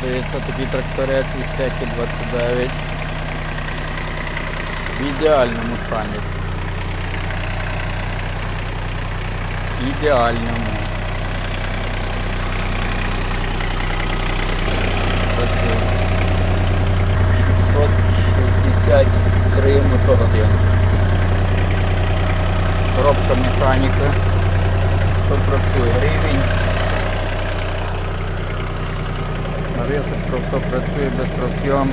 Продається такий тракторець із Секі 29. В ідеальному стані. Ідеальному. Працює. 663 мотогодин. Коробка механіка. Все працює. Рівень. Навісочка все працює без тросйом.